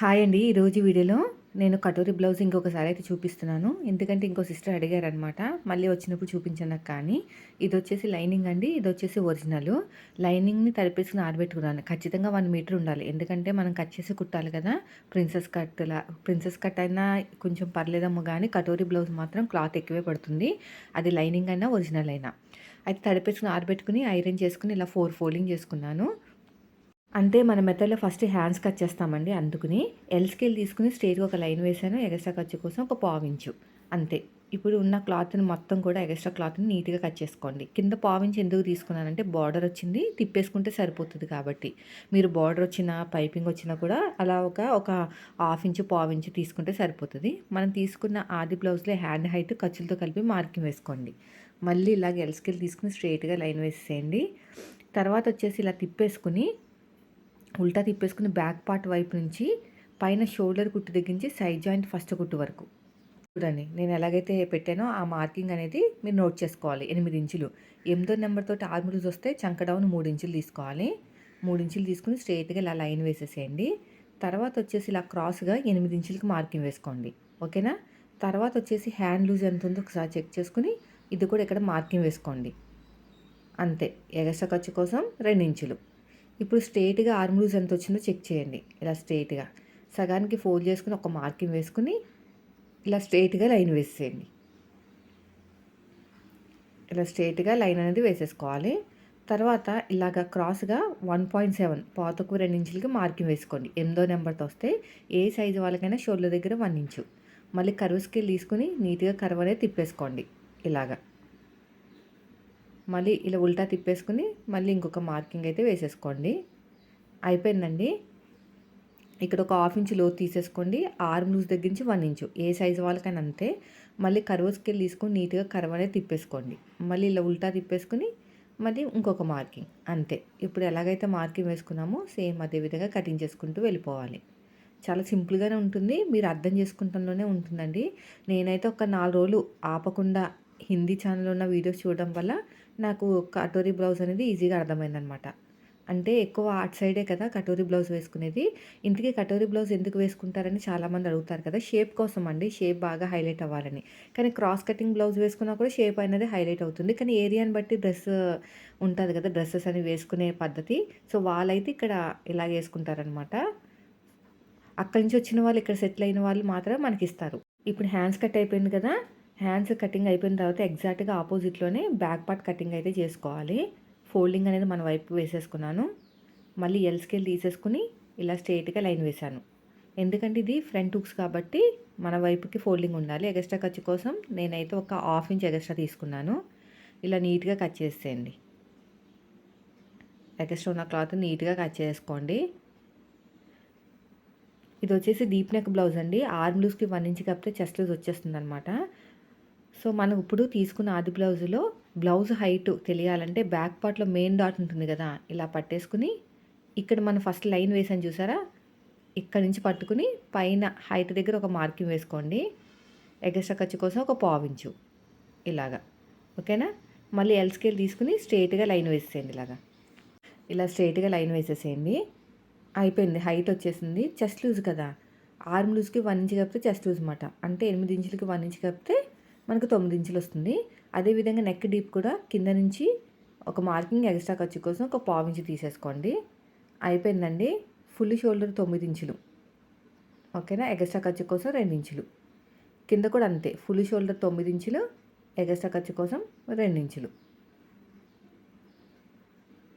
Hi అండి ఈరోజు వీడియోలో నేను కటోరీ బ్లౌజ్ ఇంకొకసారి అయితే చూపిస్తున్నాను. ఎందుకంటే ఇంకో సిస్టర్ అడిగారనమాట మళ్ళీ వచ్చినప్పుడు చూపించాను కానీ. ఇది వచ్చేసి లైనింగ్ అండి ఇది వచ్చేసి ఒరిజినల్. లైనింగ్ని తరిపేసుకుని ఆరబెట్టుకున్నాను. ఖచ్చితంగా వన్ మీటర్ ఉండాలి. ఎందుకంటే మనం కట్ చేసి కుట్టాలి కదా ప్రిన్సెస్ కట్ ప్రిన్సెస్ కట్ అయినా కొంచెం పర్లేదమ్మో కానీ కటోరీ బ్లౌజ్ మాత్రం క్లాత్ ఎక్కువే పడుతుంది. అది లైనింగ్ అయినా ఒరిజినల్ అయినా. అయితే తడిపేసుకుని ఆరబెట్టుకుని ఐరన్ చేసుకుని ఇలా ఫోర్ ఫోల్డింగ్ చేసుకున్నాను. అంటే మన మెథడ్లో ఫస్ట్ హ్యాండ్స్ కట్ చేస్తామండి అందుకుని ఎల్ స్కేల్ తీసుకుని స్ట్రేట్గా ఒక లైన్ వేసాను ఎగస్ట్రా ఖర్చు కోసం ఒక పావించు అంతే. ఇప్పుడు ఉన్న క్లాత్ని మొత్తం కూడా ఎగస్ట్రా క్లాత్ని నీట్గా కట్ చేసుకోండి. కింద పావించి ఎందుకు తీసుకున్నానంటే బార్డర్ వచ్చింది తిప్పేసుకుంటే సరిపోతుంది కాబట్టి. మీరు బార్డర్ వచ్చిన పైపింగ్ వచ్చినా కూడా అలా ఒక ఒక హాఫ్ ఇంచు పావించు తీసుకుంటే సరిపోతుంది. మనం తీసుకున్న ఆది బ్లౌజ్లో హ్యాండ్ హైట్ ఖర్చులతో కలిపి మార్కింగ్ వేసుకోండి. మళ్ళీ ఇలాగ ఎల్ స్కేల్ తీసుకుని స్ట్రేట్గా లైన్ వేసేయండి. తర్వాత వచ్చేసి ఇలా తిప్పేసుకుని ఉల్టా తిప్పేసుకుని బ్యాక్ పార్ట్ వైపు నుంచి పైన షోల్డర్ కుట్టు దగ్గరించి సైడ్ జాయింట్ ఫస్ట్ కుట్టు వరకు. చూడండి నేను ఎలాగైతే పెట్టానో ఆ మార్కింగ్ అనేది మీరు నోట్ చేసుకోవాలి. ఎనిమిది ఇంచులు. ఎనిమిదో నెంబర్ తోటి వస్తే చంక డౌన్ మూడు ఇంచులు తీసుకోవాలి. మూడు ఇంచులు తీసుకుని స్ట్రైట్గా ఇలా లైన్ వేసేసేయండి. తర్వాత వచ్చేసి ఇలా క్రాస్గా ఎనిమిది ఇంచులకి మార్కింగ్ వేసుకోండి. ఓకేనా? తర్వాత వచ్చేసి హ్యాండ్ లూజ్ ఎంత ఉందో ఒకసారి చెక్ చేసుకుని ఇది కూడా ఇక్కడ మార్కింగ్ వేసుకోండి. అంతే. ఎగస్ట్రా ఖర్చు కోసం రెండు ఇంచులు. ఇప్పుడు స్ట్రేట్గా ఆర్మ్ లూజ్ ఎంత వచ్చిందో చెక్ చేయండి. ఇలా స్ట్రేట్గా. సగానికి ఫోల్డ్ చేసుకుని ఒక మార్కింగ్ వేసుకుని ఇలా స్ట్రేట్గా లైన్ వేసేయండి. ఇలా స్ట్రేట్గా లైన్ అనేది వేసేసుకోవాలి. తర్వాత ఇలాగ క్రాస్గా వన్ పాయింట్ సెవెన్ పాతకు రెండు ఇంచులకి మార్కింగ్ వేసుకోండి. ఎనిమిదో నెంబర్తో వస్తే ఏ సైజు వాళ్ళకైనా షోల్డర్ దగ్గర వన్ ఇంచు. మళ్ళీ కరువు స్కేల్ తీసుకుని నీట్గా కర్వ్ అనేది తిప్పేసుకోండి. ఇలాగా. మళ్ళీ ఇలా ఉల్టా తిప్పేసుకుని మళ్ళీ ఇంకొక మార్కింగ్ అయితే వేసేసుకోండి. అయిపోయిందండి. ఇక్కడ ఒక హాఫ్ ఇంచ్లో తీసేసుకోండి. ఆర్మ్ లూజ్ దగ్గర నుంచి వన్ ఇంచు. ఏ సైజు వాళ్ళకైనా అంతే. మళ్ళీ కరువు స్కేల్ తీసుకొని నీట్గా కర్వ్ అనేది తిప్పేసుకోండి. మళ్ళీ ఇలా ఉల్టా తిప్పేసుకుని మళ్ళీ ఇంకొక మార్కింగ్. అంతే. ఇప్పుడు ఎలాగైతే మార్కింగ్ వేసుకున్నామో సేమ్ అదే విధంగా కటింగ్ చేసుకుంటూ వెళ్ళిపోవాలి. చాలా సింపుల్గానే ఉంటుంది. మీరు అర్థం చేసుకుంటంలోనే ఉంటుందండి. నేనైతే ఒక నాలుగు రోజులు ఆపకుండా హిందీ ఛానల్ ఉన్న వీడియోస్ చూడడం వల్ల నాకు కటోరీ బ్లౌజ్ అనేది ఈజీగా అర్థమైందనమాట. అంటే ఎక్కువ ఆర్ట్ సైడే కదా కటోరీ బ్లౌజ్ వేసుకునేది. ఇంటికి కటోరీ బ్లౌజ్ ఎందుకు వేసుకుంటారని చాలామంది అడుగుతారు కదా. షేప్ కోసం అండి. షేప్ బాగా హైలైట్ అవ్వాలని. కానీ క్రాస్ కటింగ్ బ్లౌజ్ వేసుకున్నా కూడా షేప్ అనేది హైలైట్ అవుతుంది. కానీ ఏరియాని బట్టి డ్రెస్ ఉంటుంది కదా డ్రెస్సెస్ అని వేసుకునే పద్ధతి. సో వాళ్ళైతే ఇక్కడ ఇలా వేసుకుంటారనమాట. అక్కడి నుంచి వచ్చిన వాళ్ళు ఇక్కడ సెటిల్ అయిన వాళ్ళు మాత్రం మనకి ఇస్తారు ఇప్పుడు హ్యాండ్స్ కట్ అయిపోయింది కదా. హ్యాండ్స్ కటింగ్ అయిపోయిన తర్వాత ఎగ్జాక్ట్గా ఆపోజిట్లోనే బ్యాక్ పార్ట్ కటింగ్ అయితే చేసుకోవాలి. ఫోల్డింగ్ అనేది మన వైపు వేసేసుకున్నాను. మళ్ళీ ఎల్ స్కేల్ తీసేసుకుని ఇలా స్ట్రైట్గా లైన్ వేశాను. ఎందుకంటే ఇది ఫ్రంట్ హుక్స్ కాబట్టి మన వైపుకి ఫోల్డింగ్ ఉండాలి. ఎగస్ట్రా ఖర్చు కోసం నేనైతే ఒక హాఫ్ ఇంచ్ ఎగస్ట్రా తీసుకున్నాను. ఇలా నీట్గా కట్ చేసేయండి. ఎగస్ట్రా ఉన్న క్లాత్ నీట్గా కట్ చేసుకోండి. ఇది వచ్చేసి డీప్ నెక్ బ్లౌజ్ అండి. ఆర్మ్ లూస్కి వన్ ఇంచ్ కప్పితే చెస్ట్ లూజ్ వచ్చేస్తుంది అనమాట సో మనం ఇప్పుడు తీసుకున్న ఆది బ్లౌజులో బ్లౌజ్ హైట్ తెలియాలంటే బ్యాక్ పార్ట్లో మెయిన్ డాట్ ఉంటుంది కదా ఇలా పట్టేసుకుని ఇక్కడ మనం ఫస్ట్ లైన్ వేసాను చూసారా? ఇక్కడ నుంచి పట్టుకుని పైన హైట్ దగ్గర ఒక మార్కింగ్ వేసుకోండి. ఎగస్ట్రా ఖర్చు కోసం ఒక పావించు ఇలాగా. ఓకేనా? మళ్ళీ ఎల్ స్కేల్ తీసుకుని స్ట్రైట్గా లైన్ వేసేయండి ఇలాగా. ఇలా స్ట్రైట్గా లైన్ వేసేసేయండి. అయిపోయింది. హైట్ వచ్చేసింది. చెస్ట్ లూజ్ కదా. ఆర్మ్ లూజ్కి వన్ ఇంచ్ కప్పితే చెస్ట్ లూజ్ అనమాట అంటే ఎనిమిది ఇంచులకి వన్ ఇంచ్ కప్పితే మనకు తొమ్మిది ఇంచులు వస్తుంది. అదేవిధంగా నెక్ డీప్ కూడా కింద నుంచి ఒక మార్కింగ్ ఎక్స్ట్రా ఖర్చు కోసం ఒక పావు ఇంచు తీసేసుకోండి. అయిపోయిందండి. ఫుల్ షోల్డర్ తొమ్మిది ఇంచులు. ఓకేనా ఎగస్ట్రా ఖర్చు కోసం రెండు ఇంచులు. కింద కూడా అంతే. ఫుల్ షోల్డర్ తొమ్మిది ఇంచులు ఎగస్ట్రా ఖర్చు కోసం రెండు ఇంచులు.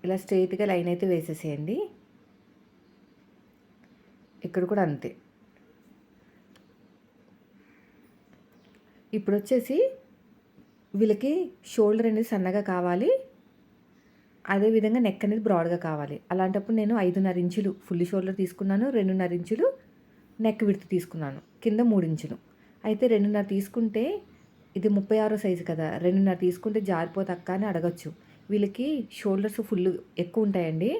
ఇలా స్ట్రైట్గా లైన్ అయితే వేసేసేయండి. ఇక్కడ కూడా అంతే. ఇప్పుడు వచ్చేసి వీళ్ళకి షోల్డర్ అనేది సన్నగా కావాలి. అదేవిధంగా నెక్ అనేది బ్రాడ్గా కావాలి. అలాంటప్పుడు నేను ఐదున్నర ఇంచులు ఫుల్ షోల్డర్ తీసుకున్నాను రెండున్నర ఇంచులు నెక్ విడత తీసుకున్నాను కింద మూడు ఇంచులు. అయితే రెండున్నర తీసుకుంటే ఇది ముప్పై ఆరో సైజు కదా రెండున్నర తీసుకుంటే జారిపోతక్క అని అడగచ్చు. వీళ్ళకి షోల్డర్స్ ఫుల్ ఎక్కువ ఉంటాయండి.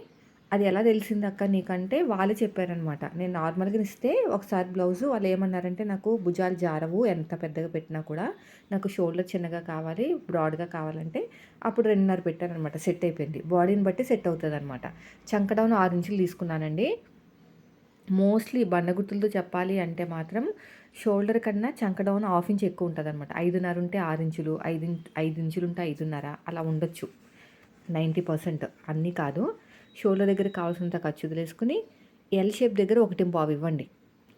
అది ఎలా తెలిసింది అక్క నీకంటే వాళ్ళు చెప్పారనమాట. నేను నార్మల్గా ఇస్తే ఒకసారి బ్లౌజు వాళ్ళు ఏమన్నారంటే నాకు భుజాలు జారవు ఎంత పెద్దగా పెట్టినా కూడా నాకు షోల్డర్ చిన్నగా కావాలి బ్రాడ్గా కావాలంటే అప్పుడు రెండున్నర పెట్టారనమాట. సెట్ అయిపోయింది. బాడీని బట్టి సెట్ అవుతుంది అనమాట చంకడౌన్ ఆరు ఇంచులు తీసుకున్నానండి. మోస్ట్లీ బండ గుర్తులతో చెప్పాలి అంటే మాత్రం షోల్డర్ కన్నా చంక డౌన్ హాఫ్ ఇంచ్ ఎక్కువ ఉంటుంది అనమాట ఐదున్నర ఉంటే ఆరు ఇంచులు ఐదు ఐదు ఇంచులు ఉంటే ఐదున్నర అలా ఉండొచ్చు. నైంటీ పర్సెంట్ అన్నీ కాదు. షోల్డర్ దగ్గర కావాల్సినంత ఖర్చు వదిలేసుకుని ఎల్ షేప్ దగ్గర ఒకటి పావు ఇవ్వండి.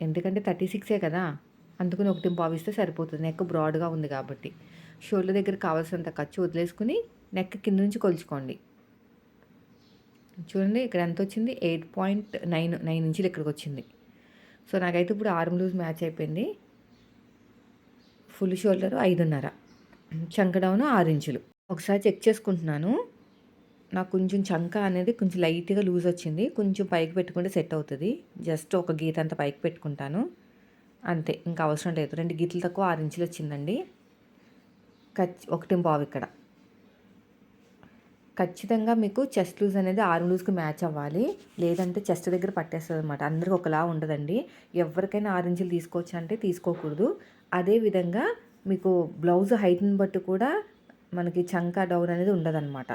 ఎందుకంటే థర్టీ సిక్సే కదా? అందుకని ఒకటి పావు ఇస్తే సరిపోతుంది. నెక్ బ్రాడ్గా ఉంది కాబట్టి. షోల్డర్ దగ్గర కావాల్సినంత ఖర్చు వదిలేసుకుని నెక్ కింద నుంచి కొలుచుకోండి. చూడండి ఇక్కడ ఎంత వచ్చింది? ఎయిట్ పాయింట్ నైన్ నైన్ ఇంచులు ఇక్కడికి వచ్చింది సో నాకైతే ఇప్పుడు ఆర్మ్ లూజ్ మ్యాచ్ అయిపోయింది. ఫుల్ షోల్డర్ ఐదున్నర. చంక డౌన్ ఆరు ఇంచులు. ఒకసారి చెక్ చేసుకుంటున్నాను. నాకు కొంచెం చంక అనేది కొంచెం లైట్గా లూజ్ వచ్చింది. కొంచెం పైకి పెట్టుకుంటే సెట్ అవుతుంది. జస్ట్ ఒక గీత అంత పైకి పెట్టుకుంటాను. అంతే. ఇంకా అవసరం లేదు. రెండు గీతలు తక్కువ ఆరు ఇంచులు వచ్చిందండి. ఖచ్చి ఒకటి బావు ఇక్కడ. ఖచ్చితంగా మీకు చెస్ట్ లూజ్ అనేది ఆర్మ్ లూజ్కి మ్యాచ్ అవ్వాలి. లేదంటే చెస్ట్ దగ్గర పట్టేస్తుంది అనమాట అందరికి ఒకలా ఉండదండి. ఎవరికైనా ఆరు ఇంచులు తీసుకోవచ్చు అంటే తీసుకోకూడదు. అదేవిధంగా మీకు బ్లౌజ్ హైట్ని బట్టి కూడా మనకి చంక డౌన్ అనేది ఉండదన్నమాట.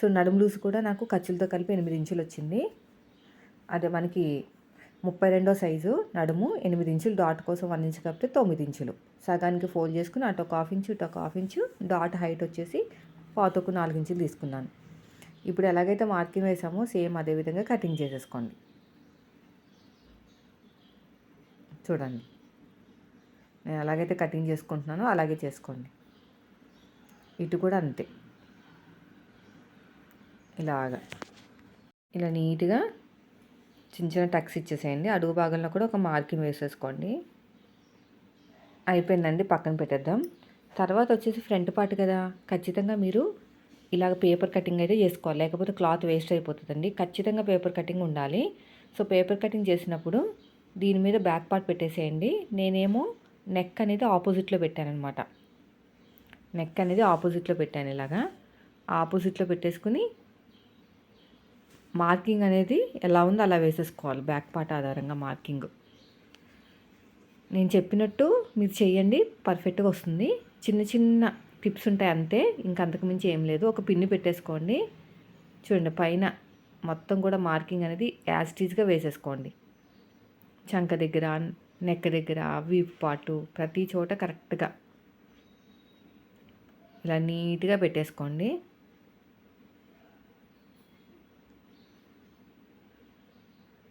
సో నడుము లూజ్ కూడా నాకు ఖర్చులతో కలిపి ఎనిమిది ఇంచులు వచ్చింది. అదే మనకి ముప్పై రెండో సైజు నడుము ఎనిమిది ఇంచులు డాట్ కోసం వన్ ఇంచు కాబట్టి తొమ్మిది ఇంచులు. సగానికి ఫోల్డ్ చేసుకుని అటు ఒక హాఫ్ ఇంచు ఇటు ఒక హాఫ్ ఇంచు డాట్ హైట్ వచ్చేసి పాతకు నాలుగు ఇంచులు తీసుకున్నాను. ఇప్పుడు ఎలాగైతే మార్కింగ్ వేసామో సేమ్ అదే విధంగా కటింగ్ చేసేసుకోండి. చూడండి. నేను ఎలాగైతే కటింగ్ చేసుకుంటున్నానో అలాగే చేసుకోండి. ఇటు కూడా అంతే. ఇలాగా. ఇలా నీట్గా చిన్న చిన్న టక్స్ ఇచ్చేసేయండి. అడుగు భాగంలో కూడా ఒక మార్కింగ్ వేసేసుకోండి. అయిపోయిందండి పక్కన పెట్టేద్దాం. తర్వాత వచ్చేసి ఫ్రంట్ పార్ట్ కదా ఖచ్చితంగా మీరు ఇలాగ పేపర్ కటింగ్ అయితే చేసుకోవాలి. లేకపోతే క్లాత్ వేస్ట్ అయిపోతుందండి. ఖచ్చితంగా పేపర్ కటింగ్ ఉండాలి. సో పేపర్ కటింగ్ చేసినప్పుడు దీని మీద బ్యాక్ పార్ట్ పెట్టేసేయండి. నేనేమో నెక్ అనేది ఆపోజిట్లో పెట్టానమాట నెక్ అనేది ఆపోజిట్లో పెట్టాను ఇలాగా. ఆపోజిట్లో పెట్టేసుకుని మార్కింగ్ అనేది ఎలా ఉందో అలా వేసేసుకోవాలి బ్యాక్ పార్ట్ ఆధారంగా మార్కింగ్. నేను చెప్పినట్టు మీరు చేయండి పర్ఫెక్ట్గా వస్తుంది. చిన్న చిన్న టిప్స్ ఉంటాయి అంతే ఇంకంతకు అంతకుమించి ఏం లేదు. ఒక పిన్ని పెట్టేసుకోండి. చూడండి పైన మొత్తం కూడా మార్కింగ్ అనేది యాస్టీజ్గా వేసేసుకోండి. చంక దగ్గర నెక్ దగ్గర వీపు పాటు ప్రతి చోట కరెక్ట్గా ఇలా నీట్గా పెట్టేసుకోండి.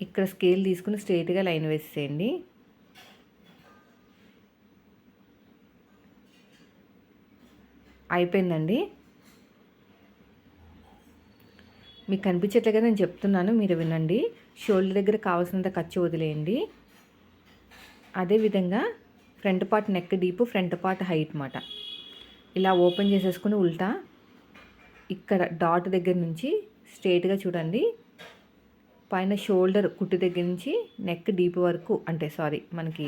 ఇక్కడ స్కేల్ తీసుకుని స్ట్రైట్గా లైన్ వేసేయండి. అయిపోయిందండి. మీకు కనిపించట్లేగా నేను చెప్తున్నాను మీరు వినండి. షోల్డర్ దగ్గర కావాల్సినంత ఖర్చు వదిలేయండి. అదేవిధంగా front part neck deep front part height మాట. ఇలా ఓపెన్ చేసేసుకుని ఉల్టా ఇక్కడ డాట్ దగ్గర నుంచి స్ట్రైట్గా చూడండి. పైన షోల్డర్ కుట్టు దగ్గర నుంచి నెక్ డీప్ వరకు అంటే సారీ మనకి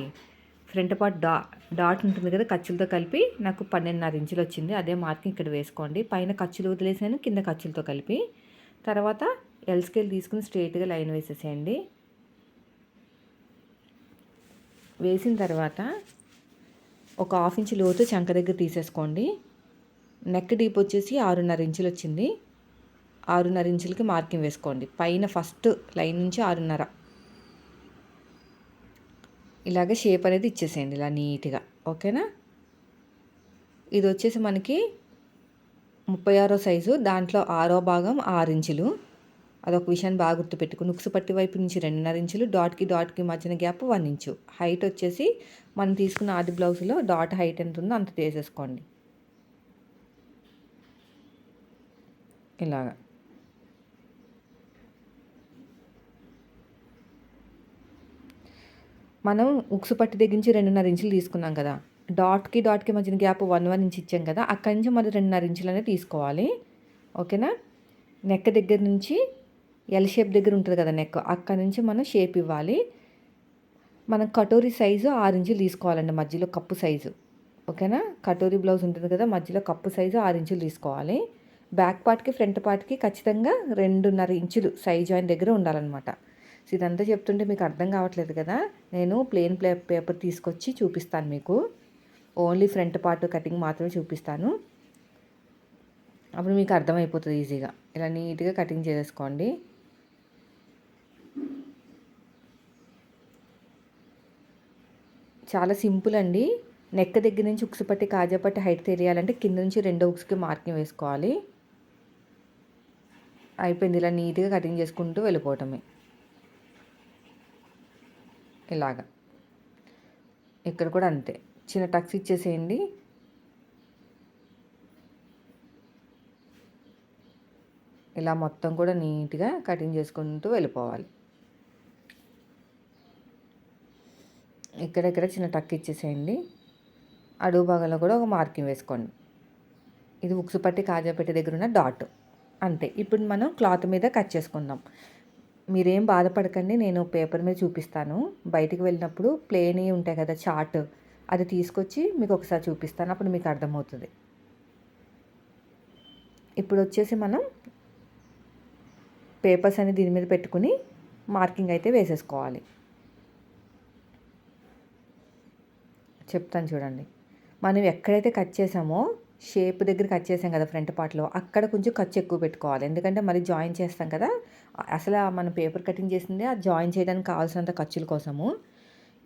ఫ్రంట్ పార్ట్ డా డాట్ ఉంటుంది కదా ఖర్చులతో కలిపి నాకు పన్నెండున్నర ఇంచులు వచ్చింది. అదే మార్కింగ్ ఇక్కడ వేసుకోండి. పైన ఖర్చులు వదిలేసాను కింద ఖర్చులతో కలిపి. తర్వాత ఎల్ స్కేల్ తీసుకుని స్ట్రైట్గా లైన్ వేసేసేయండి. వేసిన తర్వాత ఒక హాఫ్ ఇంచ్ లోతు చంక దగ్గర తీసేసుకోండి. నెక్ డీప్ వచ్చేసి ఆరున్నర ఇంచులు వచ్చింది. ఆరున్నర ఇంచులకి మార్కింగ్ వేసుకోండి. పైన ఫస్ట్ లైన్ నుంచి ఆరున్నర. ఇలాగే షేప్ అనేది ఇచ్చేసేయండి ఇలా నీట్గా. ఓకేనా? ఇది వచ్చేసి మనకి ముప్పై ఆరో సైజు దాంట్లో ఆరో భాగం ఆరు ఇంచులు. అదొక విషయాన్ని బాగా గుర్తుపెట్టుకుని ఉక్సు పట్టి వైపు నుంచి రెండున్నర ఇంచులు డాట్కి డాట్కి మధ్యన గ్యాప్ వన్ ఇంచు. హైట్ వచ్చేసి మనం తీసుకున్న ఆది బ్లౌజ్లో డాట్ హైట్ ఎంత ఉందో అంత తీసేసుకోండి. ఇలాగా. మనం ఉక్సు పట్టి తెగించి రెండున్నర ఇంచులు తీసుకున్నాం కదా. డాట్కి డాట్కి మధ్యన గ్యాప్ వన్ వన్ ఇంచ్ ఇచ్చాం కదా. అక్కడి నుంచి మనం రెండున్నర ఇంచులు అనేది తీసుకోవాలి. ఓకేనా? నెక్ దగ్గర నుంచి ఎల్ షేప్ దగ్గర ఉంటుంది కదా నెక్ అక్కడ నుంచి మనం షేప్ ఇవ్వాలి. మనం కటోరీ సైజు ఆరు ఇంచులు తీసుకోవాలండి మధ్యలో కప్పు సైజు ఓకేనా? కటోరీ బ్లౌజ్ ఉంటుంది కదా మధ్యలో కప్పు సైజు ఆరు ఇంచులు తీసుకోవాలి. బ్యాక్ పార్ట్కి ఫ్రంట్ పార్ట్కి ఖచ్చితంగా రెండున్నర ఇంచులు సైజ్ జాయిన్ దగ్గర ఉండాలన్నమాట. సో ఇదంతా చెప్తుంటే మీకు అర్థం కావట్లేదు కదా? నేను ప్లెయిన్ ప్లే పేపర్ తీసుకొచ్చి చూపిస్తాను మీకు. ఓన్లీ ఫ్రంట్ పార్ట్ కటింగ్ మాత్రమే చూపిస్తాను. అప్పుడు మీకు అర్థమైపోతుంది ఈజీగా. ఇలా నీట్గా కటింగ్ చేసేసుకోండి. చాలా సింపుల్ అండి. నెక్ దగ్గర నుంచి ఉక్స్ పట్టి కాజా పట్టి హైట్ తెలియాలంటే కింద నుంచి రెండో ఉక్స్కి మార్కింగ్ వేసుకోవాలి. అయిపోయింది. ఇలా నీట్గా కటింగ్ చేసుకుంటూ వెళ్ళిపోవటమే. ఇలాగా. ఇక్కడ కూడా అంతే. చిన్న టక్స్ ఇచ్చేసేయండి. ఇలా మొత్తం కూడా నీట్గా కటింగ్ చేసుకుంటూ వెళ్ళిపోవాలి. ఇక్కడెక్కడ చిన్న టక్ ఇచ్చేసేయండి. అడుగు భాగంలో కూడా ఒక మార్కింగ్ వేసుకోండి. ఇది ఉక్సు పట్టి కాజా పెట్టి దగ్గర ఉన్న డాట్. అంతే. ఇప్పుడు మనం క్లాత్ మీద కట్ చేసుకుందాం. మీరేం బాధపడకండి నేను పేపర్ మీద చూపిస్తాను. బయటికి వెళ్ళినప్పుడు ప్లేన్ ఉంటాయి కదా చార్ట్. అది తీసుకొచ్చి మీకు ఒకసారి చూపిస్తాను అప్పుడు మీకు అర్థమవుతుంది. ఇప్పుడు వచ్చేసి మనం పేపర్స్ అని దీని మీద పెట్టుకుని మార్కింగ్ అయితే వేసేసుకోవాలి. చెప్తాను చూడండి. మనం ఎక్కడైతే కట్ చేసామో షేప్ దగ్గర కట్ చేసాం కదా ఫ్రంట్ పార్ట్లో అక్కడ కొంచెం ఖర్చు ఎక్కువ పెట్టుకోవాలి. ఎందుకంటే మళ్ళీ జాయిన్ చేస్తాం కదా అసలు మనం పేపర్ కటింగ్ చేసింది ఆ జాయిన్ చేయడానికి కావాల్సినంత ఖర్చుల కోసము.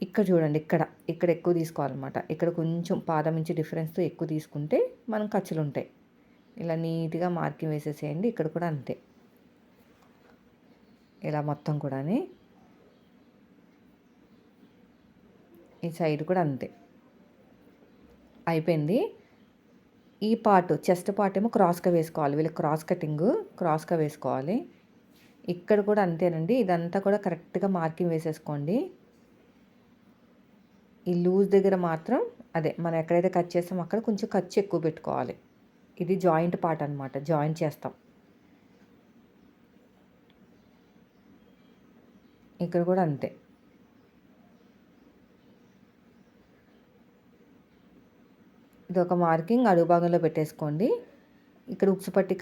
ఇక్కడ చూడండి ఇక్కడ ఇక్కడ ఎక్కువ తీసుకోవాలన్నమాట. ఇక్కడ కొంచెం పాదం నుంచి డిఫరెన్స్తో ఎక్కువ తీసుకుంటే మనం ఖర్చులు ఉంటాయి. ఇలా నీట్గా మార్కింగ్ వేసేసేయండి ఇక్కడ కూడా అంతే. ఇలా మొత్తం కూడా ఈ సైడ్ కూడా అంతే. అయిపోయింది. ఈ పార్ట్ చెస్ట్ పార్ట్ ఏమో క్రాస్గా వేసుకోవాలి. వీళ్ళకి క్రాస్ కటింగ్ క్రాస్గా వేసుకోవాలి. ఇక్కడ కూడా అంతేనండి. ఇదంతా కూడా కరెక్ట్గా మార్కింగ్ వేసేసుకోండి. ఈ లూజ్ దగ్గర మాత్రం అదే మనం ఎక్కడైతే కట్ చేస్తామో అక్కడ కొంచెం ఖర్చు ఎక్కువ పెట్టుకోవాలి. ఇది జాయింట్ పార్ట్ అనమాట జాయింట్ చేస్తాం. ఇక్కడ కూడా అంతే. ఇది ఒక మార్కింగ్ అడుగు భాగంలో పెట్టేసుకోండి. ఇక్కడ ఉప్సు పట్టి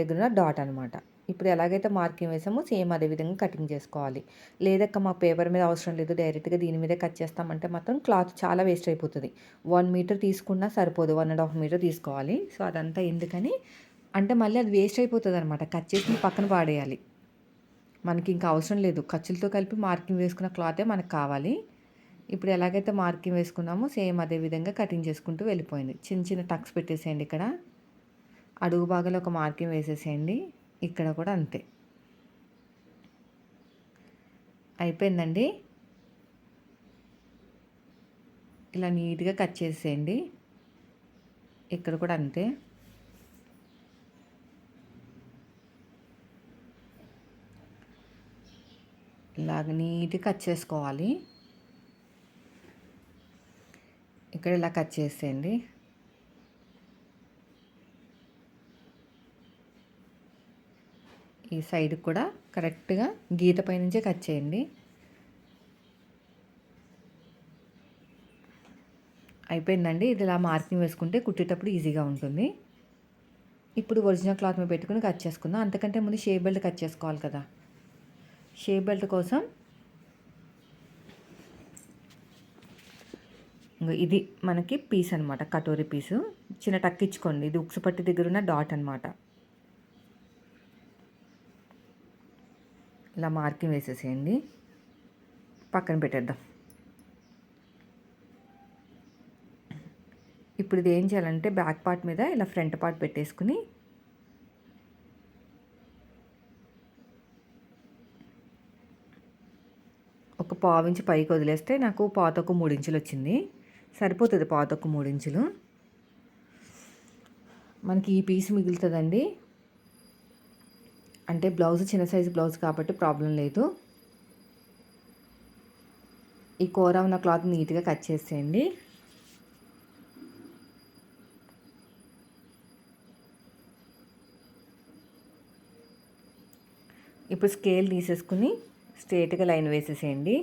దగ్గర ఉన్న డాట్ అనమాట ఇప్పుడు ఎలాగైతే మార్కింగ్ వేసామో సేమ్ అదే విధంగా కటింగ్ చేసుకోవాలి. లేదక్క మా పేపర్ మీద అవసరం లేదు. డైరెక్ట్గా దీని మీదే కట్ చేస్తామంటే మాత్రం క్లాత్ చాలా వేస్ట్ అయిపోతుంది. వన్ మీటర్ తీసుకున్నా సరిపోదు. వన్ అండ్ హాఫ్ మీటర్ తీసుకోవాలి. సో అదంతా ఎందుకని? అంటే మళ్ళీ అది వేస్ట్ అయిపోతుంది అనమాట కట్ చేసి పక్కన పాడేయాలి. మనకి ఇంకా అవసరం లేదు. ఖర్చులతో కలిపి మార్కింగ్ వేసుకున్న క్లాతే మనకు కావాలి. ఇప్పుడు ఎలాగైతే మార్కింగ్ వేసుకున్నామో సేమ్ అదే విధంగా కటింగ్ చేసుకుంటూ వెళ్ళిపోయింది. చిన్న చిన్న టక్స్ పెట్టేసేయండి ఇక్కడ. అడుగు భాగంలో ఒక మార్కింగ్ వేసేసేయండి. ఇక్కడ కూడా అంతే. అయిపోయిందండి. ఇలా నీట్గా కట్ చేసేయండి. ఇక్కడ కూడా అంతే. ఇలాగ నీట్గా కట్ చేసుకోవాలి. ఇక్కడ ఇలా కట్ చేసేయండి. ఈ సైడ్ కూడా కరెక్ట్గా గీత పైనుంచే కట్ చేయండి. అయిపోయిందండి. ఇది ఇలా మార్కింగ్ వేసుకుంటే కుట్టేటప్పుడు ఈజీగా ఉంటుంది. ఇప్పుడు ఒరిజినల్ క్లాత్ మీద పెట్టుకుని కట్ చేసుకుందాం. అంతకంటే ముందు షేప్ బెల్ట్ కట్ చేసుకోవాలి కదా. షేప్ బెల్ట్ కోసం ఇది మనకి పీస్ అనమాట కటోరీ పీసు చిన్న టక్ ఇది ఉక్సుపట్టి దగ్గర ఉన్న డాట్ అనమాట ఇలా మార్కింగ్ వేసేసేయండి. పక్కన పెట్టేద్దాం. ఇప్పుడు ఇది ఏం చేయాలంటే బ్యాక్ పార్ట్ మీద ఇలా ఫ్రంట్ పార్ట్ పెట్టేసుకుని ఒక పావు ఇంచు పైకి వదిలేస్తే నాకు పాతకు మూడు ఇంచులు వచ్చింది. సరిపోతుంది పాతకు మూడు ఇంచులు మనకి ఈ పీస్ మిగులుతుందండి. అంటే బ్లౌజ్ చిన్న సైజు బ్లౌజ్ కాబట్టి ప్రాబ్లం లేదు. ఈ కూర ఉన్న క్లాత్ నీట్గా కట్ చేసేయండి. ఇప్పుడు స్కేల్ తీసేసుకుని స్ట్రేట్గా లైన్ వేసేసేయండి.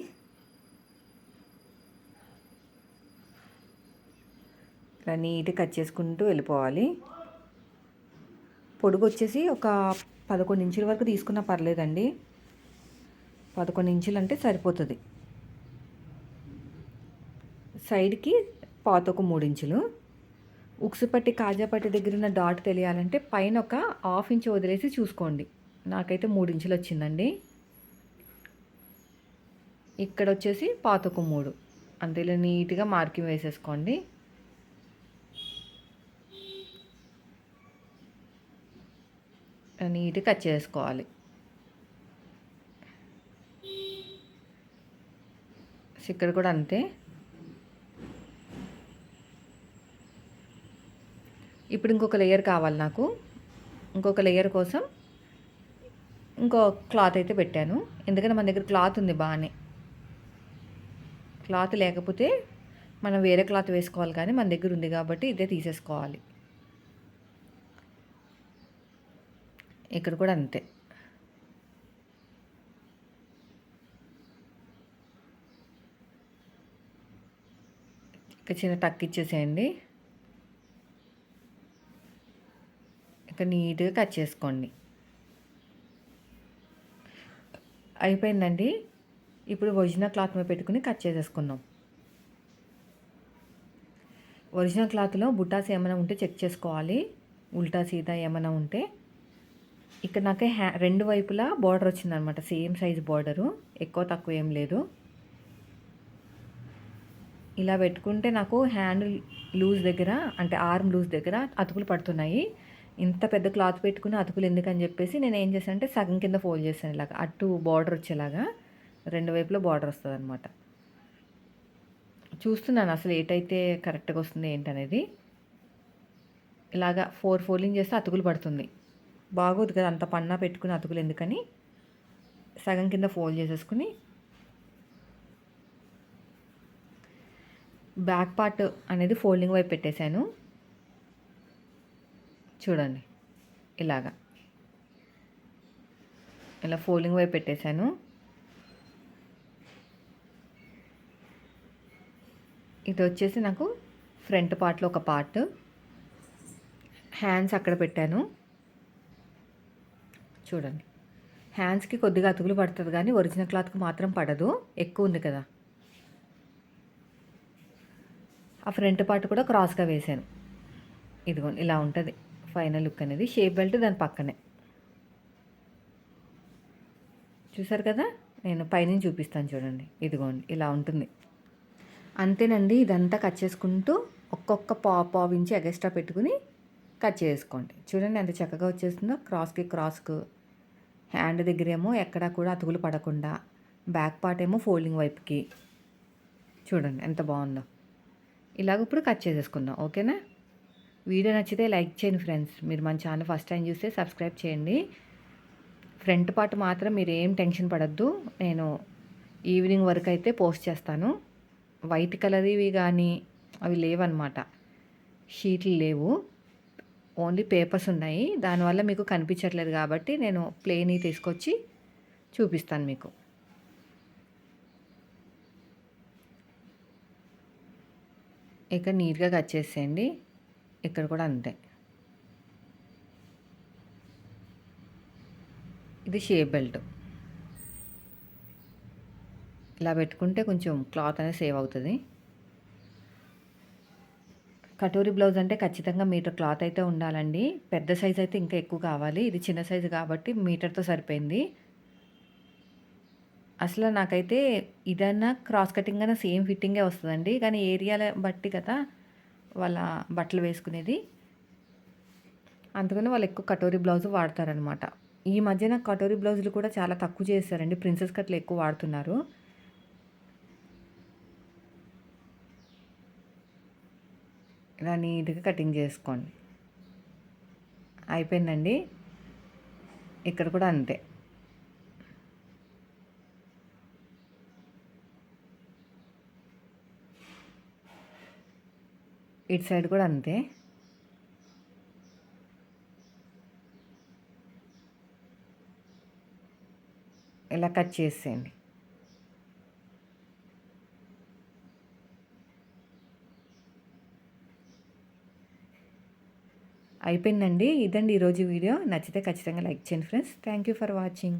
నీట్గా కట్ చేసుకుంటూ వెళ్ళిపోవాలి. పొడుగు వచ్చేసి ఒక పదకొండు ఇంచుల వరకు తీసుకున్నా పర్లేదండి. పదకొండు ఇంచులు అంటే సరిపోతుంది. సైడ్కి పాతొక మూడు ఇంచులు. ఉక్సుపట్టి కాజాపట్టి దగ్గర ఉన్న డాట్ తెలియాలంటే పైన ఒక హాఫ్ ఇంచ్ వదిలేసి చూసుకోండి. నాకైతే మూడు ఇంచులు వచ్చిందండి. ఇక్కడ వచ్చేసి పాతొక మూడు. అంతేలా నీట్గా మార్కింగ్ వేసేసుకోండి. నీట్గా కట్ చేసుకోవాలి. ఇక్కడ కూడా అంతే. ఇప్పుడు ఇంకొక లేయర్ కావాలి నాకు. ఇంకొక లేయర్ కోసం ఇంకో క్లాత్ అయితే పెట్టాను. ఎందుకంటే మన దగ్గర క్లాత్ ఉంది బాగానే. క్లాత్ లేకపోతే మనం వేరే క్లాత్ వేసుకోవాలి కానీ మన దగ్గర ఉంది కాబట్టి ఇదే తీసేసుకోవాలి. ఇక్కడ కూడా అంతే. ఇక చిన్న టక్ ఇచ్చేసేయండి. ఇక నీట్గా కట్ చేసుకోండి. అయిపోయిందండి. ఇప్పుడు ఒరిజినల్ క్లాత్ మీద పెట్టుకుని కట్ చేసేసుకుందాం. ఒరిజినల్ క్లాత్లో బుటాస్ ఏమైనా ఉంటే చెక్ చేసుకోవాలి. ఉల్టా సీదా ఏమైనా ఉంటే. ఇక్కడ నాకు హ్యా రెండు వైపులా బార్డర్ వచ్చిందనమాట. సేమ్ సైజ్ బార్డరు ఎక్కువ తక్కువ ఏం లేదు. ఇలా పెట్టుకుంటే నాకు హ్యాండ్ లూజ్ దగ్గర అంటే ఆర్మ్ లూజ్ దగ్గర అతుకులు పడుతున్నాయి. ఇంత పెద్ద క్లాత్ పెట్టుకుని అతుకులు ఎందుకని చెప్పేసి నేను ఏం చేశాను అంటే సగం కింద ఫోల్డ్ చేశాను ఇలాగా. అటు బార్డర్ వచ్చేలాగా రెండు వైపులో బార్డర్ వస్తుంది అనమాట చూస్తున్నాను అసలు ఏటైతే కరెక్ట్గా వస్తుంది ఏంటనేది. ఇలాగా ఫోర్ ఫోల్డింగ్ చేస్తే అతుకులు పడుతుంది. బాగోదు కదా అంత పన్నా పెట్టుకుని అతుకులు ఎందుకని? సగం కింద ఫోల్డ్ చేసేసుకుని బ్యాక్ పార్ట్ అనేది ఫోల్డింగ్ వైపు పెట్టేశాను. చూడండి ఇలాగా. ఇలా ఫోల్డింగ్ వైపు పెట్టేశాను. ఇది వచ్చేసి నాకు ఫ్రంట్ పార్ట్లో ఒక పార్ట్. హ్యాండ్స్ అక్కడ పెట్టాను. చూడండి. హ్యాండ్స్కి కొద్దిగా అతుకులు పడుతుంది కానీ ఒరిజినల్ క్లాత్కి మాత్రం పడదు. ఎక్కువ ఉంది కదా. ఆ ఫ్రంట్ పార్ట్ కూడా క్రాస్గా వేసాను ఇదిగోండి ఇలా ఉంటుంది. ఫైనల్ లుక్ అనేది. షేప్ బెల్ట్ దాని పక్కనే. చూసారు కదా? నేను పైనుంచి చూపిస్తాను చూడండి. ఇదిగోండి ఇలా ఉంటుంది. అంతేనండి ఇదంతా కట్ చేసుకుంటూ ఒక్కొక్క పా పావు ఇంచి ఎగస్ట్రా పెట్టుకుని కట్ చేసుకోండి. చూడండి ఎంత చక్కగా వచ్చేస్తుందో. క్రాస్కి క్రాస్కు హ్యాండ్ దగ్గరేమో ఎక్కడ ఎక్కడా కూడా అతుకులు పడకుండా బ్యాక్ పార్ట్ ఏమో ఫోల్డింగ్ వైపుకి. చూడండి ఎంత బాగుందో. ఇలాగ ఇప్పుడు కట్ చేసేసుకుందాం ఓకేనా? వీడియో నచ్చితే లైక్ చేయండి ఫ్రెండ్స్. మీరు మన ఛానల్ ఫస్ట్ టైం చూస్తే సబ్స్క్రైబ్ చేయండి. ఫ్రంట్ పార్ట్ మాత్రం మీరు ఏం టెన్షన్ పడద్దు. నేను ఈవినింగ్ వరకు అయితే పోస్ట్ చేస్తాను. వైట్ కలర్వి కానీ అవి లేవన్నమాట. షీట్లు లేవు. ఓన్లీ పేపర్స్ ఉన్నాయి. దానివల్ల మీకు కనిపించట్లేదు కాబట్టి నేను ప్లేన్ తీసుకొచ్చి చూపిస్తాను మీకు. ఇక్కడ నీట్గా కట్ చేసేయండి. ఇక్కడ కూడా అంతే. ఇది షేప్ బెల్ట్. ఇలా పెట్టుకుంటే కొంచెం క్లాత్ అనేది సేవ్ అవుతుంది. కటోరీ బ్లౌజ్ అంటే ఖచ్చితంగా మీటర్ క్లాత్ అయితే ఉండాలండి. పెద్ద సైజ్ అయితే ఇంకా ఎక్కువ కావాలి. ఇది చిన్న సైజు కాబట్టి మీటర్తో సరిపోయింది. అసలు నాకైతే ఇదన్నా క్రాస్ కటింగ్ అయినా సేమ్ ఫిట్టింగే వస్తుందండి. కానీ ఏరియాల బట్టి కదా వాళ్ళ బట్టలు వేసుకునేది. అందుకని వాళ్ళు ఎక్కువ కటోరీ బ్లౌజ్ వాడతారనమాట ఈ మధ్యన కటోరీ బ్లౌజులు కూడా చాలా తక్కువ చేస్తారండి ప్రిన్సెస్ కట్లు ఎక్కువ వాడుతున్నారు. ఇలా నీట్గా కటింగ్ చేసుకోండి. అయిపోయిందండి? ఇక్కడ కూడా అంతే. ఇటు సైడ్ కూడా అంతే. ఇలా కట్ చేసేయండి. అయిపోయిందండి. ఇదండి ఈరోజు వీడియో. నచ్చితే ఖచ్చితంగా లైక్ చేయండి friends. Thank you for watching.